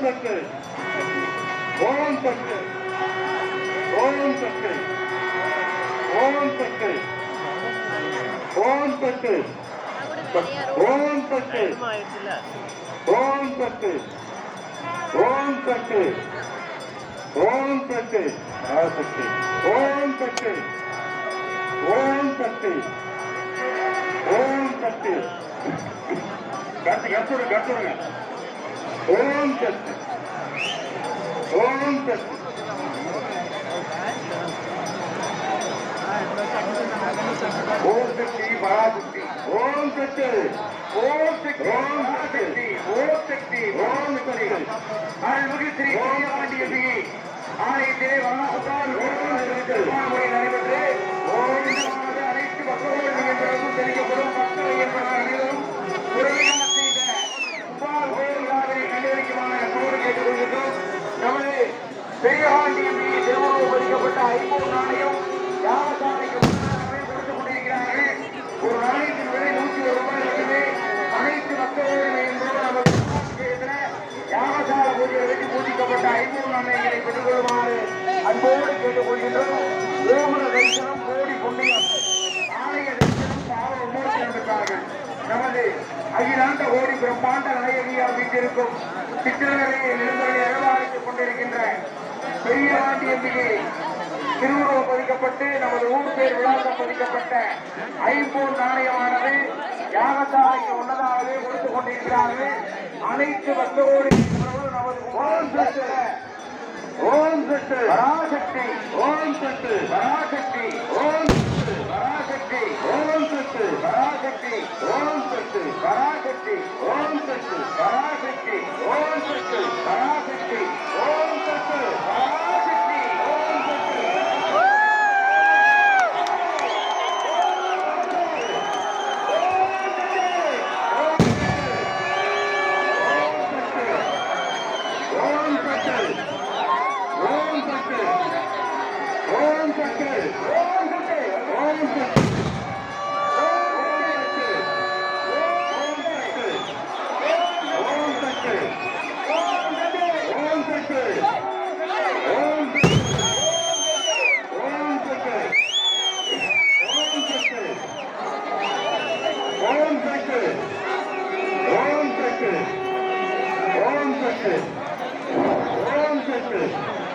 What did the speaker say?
சக்தி ஓம் சக்தி ஓம் சக்தி ஓம் சக்தி ஓம் சக்தி ஓம் சக்தி ஆயிடுச்சுல ஓம் சக்தி ஓம் சக்தி ஓம் தட்டு சக்தி ஓம் சக்தி ஓம் சக்தி ஓம் கட்டு கட்டுடு கட்டுடுங்க ஓம் சக்தி ஓம் சக்தி ஓம் சக்தி பராசக்தி ஓம் சக்தி ஓம் சக்தி ஓம் சக்தி ஓம் சக்தி ஓம் சக்தி அருள்மிகு ஸ்ரீ பாண்டியபி ஆலயத்திலே வராசத்தால் திருமணமுறை நடைபெற்று ஓவியமாக பெரியபாண்டியபி திருமணம் பதிக்கப்பட்ட ஐம்பது நாணயம் யாவசாலைக்கு கொடுத்துக் கொண்டிருக்கிறார்கள். ஒரு நாணயத்தின் விலை நூற்றி ஒரு ரூபாய் மட்டுமே. அனைத்து மக்களும் என்பது நமது யாகசால பூஜை பூஜிக்கப்பட்ட ஐம்பது நாணயங்களை பெற்றுக் அன்போடு கேட்டுக்கொள்கின்றோம். கோபுர தரிசனம் கோடி புண்ணியம். ஆலய தரிசனம் பாவ விமோசனம் நமது அகிலாண்ட கோடி பிரம்மாண்ட நாயகியால் வீட்டிற்கும் சித்திரவரையை வாண்டியம்பிகை திருவுருவம் பதிக்கப்பட்டு நமது ஊர் பேர் விழாக்கம் பதிக்கப்பட்ட ஐம்பூர் நாணயமானது யாகசாலைக்கு முன்னதாகவே கொடுத்துக் கொண்டிருக்கிறார்கள். அனைத்து பக்தரோடு நமது ஓம் சத்து ஓம் சத்து பராசக்தி. ஓம் சத்து பராசக்தி. ஓம் 接種、ドローン接種。